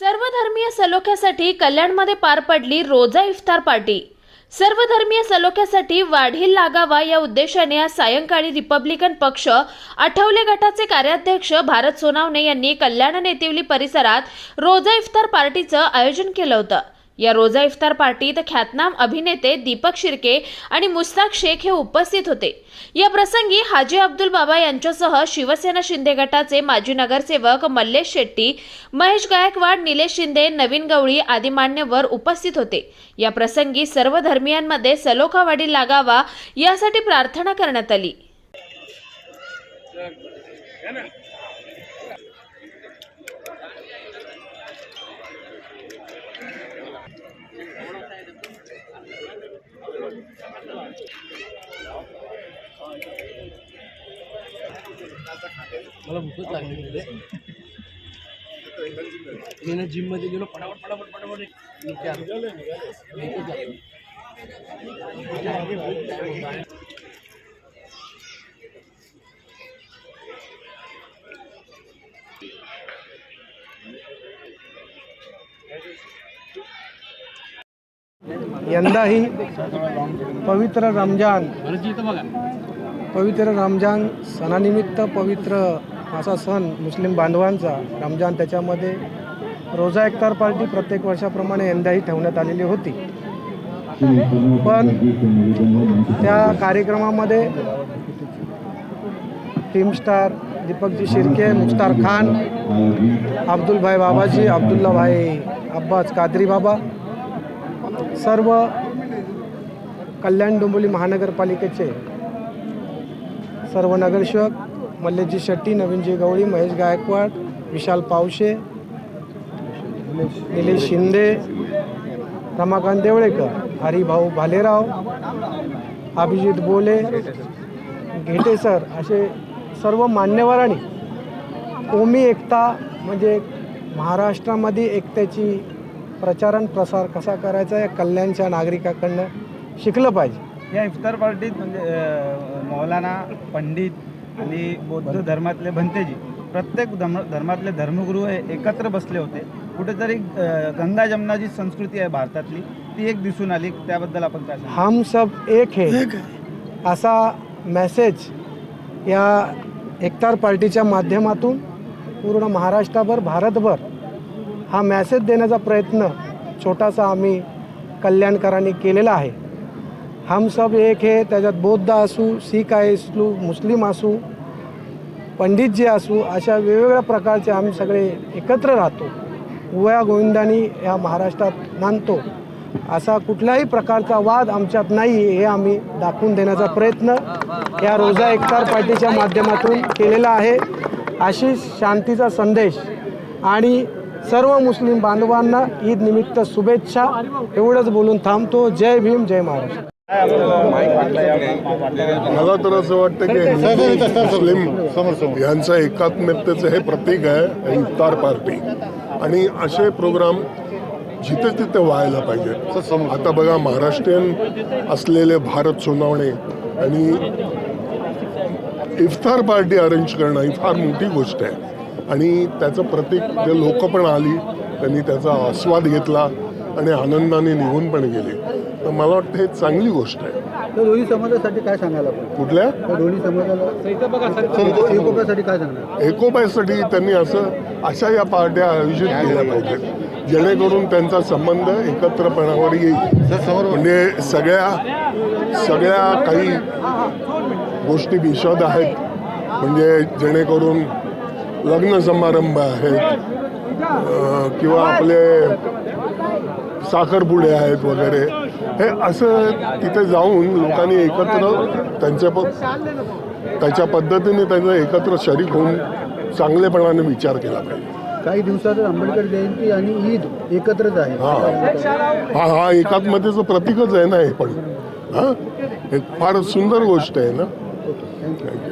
सर्वधर्मीय सलोख्यासाठी कल्याणमध्ये पार पडली रोजा इफ्तार पार्टी. सर्वधर्मीय सलोख्यासाठी वाढील लागावा या उद्देशाने आज सायंकाळी रिपब्लिकन पक्ष आठवले गटाचे कार्याध्यक्ष भारत सोनावणे यांनी कल्याण नेतिवली परिसरात रोजा इफ्तार पार्टीचं आयोजन केलं होतं. या रोजा इफ्तार पार्टीत ख्यातनाम अभिनेते दीपक शिर्के आणि मुस्ताक शेख हे उपस्थित होते. या प्रसंगी हाजी अब्दुल बाबा यांच्यासह शिवसेना शिंदे गटाचे माजी नगरसेवक मल्लेश शेट्टी महेश गायकवाड निलेश शिंदे नवीन गवळी आदी मान्यवर उपस्थित होते. या प्रसंगी सर्व धर्मियांमध्ये सलोखावाडी लागावा यासाठी प्रार्थना करण्यात आली. मला भूकच लागली रे मी ना जिम मध्ये गेलो पटापट पटापट पटापट इथे आलो. भूकच लागली. यंदाही पवित्र रमजान पवित्र रमजान सणानिमित्त पवित्र असा सण मुस्लिम बांधवांचा रमजान त्याच्यामध्ये रोजा एकतार पार्टी प्रत्येक वर्षाप्रमाणे यंदाही ठेवण्यात आलेली होती. पण त्या कार्यक्रमामध्ये टीम स्टार दीपकजी शिर्के मुख्तार खान अब्दुलभाई बाबाजी अब्दुल्लाभाई अब्बास कादरी बाबा सर्व कल्याण डोंबिवली महानगरपालिकेचे सर्व नगरसेवक मल्लेशजी शेट्टी नवीनजी गवळी महेश गायकवाड विशाल पावशे निलेश शिंदे रमाकांत देवळेकर हरिभाऊ भालेराव अभिजित बोले घेटे सर असे सर्व मान्यवरांनी कोमी एकता म्हणजे महाराष्ट्रामध्ये एकतेची प्रचारण प्रसार कसा करायचा या कल्याणच्या नागरिकाकडनं शिकलं पाहिजे? या इफ्तार पार्टीत म्हणजे मौलाना पंडित आणि बौद्ध धर्मातले भंतेजी प्रत्येक धर्म धर्मातले धर्मगुरू हे एकत्र बसले होते. कुठेतरी गंगा जमनाची संस्कृती आहे भारतातली. ती एक दिसून आली. त्याबद्दल आपण काय? हम सब एक है। असा मेसेज या एकतार पार्टीच्या माध्यमातून पूर्ण महाराष्ट्रभर भारतभर हा मॅसेज देण्याचा प्रयत्न छोटासा आम्ही कल्याणकरांनी केलेला आहे. हम सब एक हे त्याच्यात बौद्ध असू शीख असू मुस्लिम असू पंडित जे असू अशा वेगवेगळ्या प्रकारचे आम्ही सगळे एकत्र राहतो. उवया गोविंदानी या महाराष्ट्रात नांदतो. असा कुठल्याही प्रकारचा वाद आमच्यात नाही हे आम्ही दाखवून देण्याचा प्रयत्न या रोजा एकतार पार्टीच्या माध्यमातून केलेला आहे. अशी शांतीचा संदेश आणि सर्व मुस्लिम बांधवांना ईद निमित्त शुभेच्छा. एवढंच बोलून थांबतो. जय भीम जय महाराष्ट्र. मला तर असं वाटतं की मुस्लिम यांचं एकात्मतेचं हे प्रतीक आहे इफ्तार पार्टी. आणि असे प्रोग्राम जिथे तिथे व्हायला पाहिजे आता बघा महाराष्ट्रीयन असलेले भारत सोनावणे आणि इफ्तार पार्टी अरेंज करणं ही फार मोठी गोष्ट आहे. आणि त्याचं प्रतीक जे लोक पण आली त्यांनी त्याचा आस्वाद घेतला आणि आनंदाने निघून पण गेले. तर मला वाटतं हे चांगली गोष्ट आहे. दोन्ही समाजासाठी काय सांगायला कुठल्या? दोन्ही काय सांगणार? त्यांनी असं अशा या पार्ट्या आयोजित केल्या पाहिजेत जेणेकरून त्यांचा संबंध एकत्रपणावर येईल. म्हणजे सगळ्या सगळ्या काही गोष्टी विशद आहेत. म्हणजे जेणेकरून लग्न समारंभ आहेत. किंवा आपले साखरपुडे आहेत वगैरे. हे असं तिथे जाऊन लोकांनी एकत्र त्यांच्या प त्याच्या पद्धतीने त्यांचं एकत्र शरीक होऊन चांगलेपणाने विचार केला पाहिजे. काही दिवसात आंबेडकर जयंती आणि ईद एकत्रच आहे. हा. हा हा एकात्मतेचं प्रतीकच आहे ना हे पण. हा? एक फार सुंदर गोष्ट आहे ना. थँक्यू.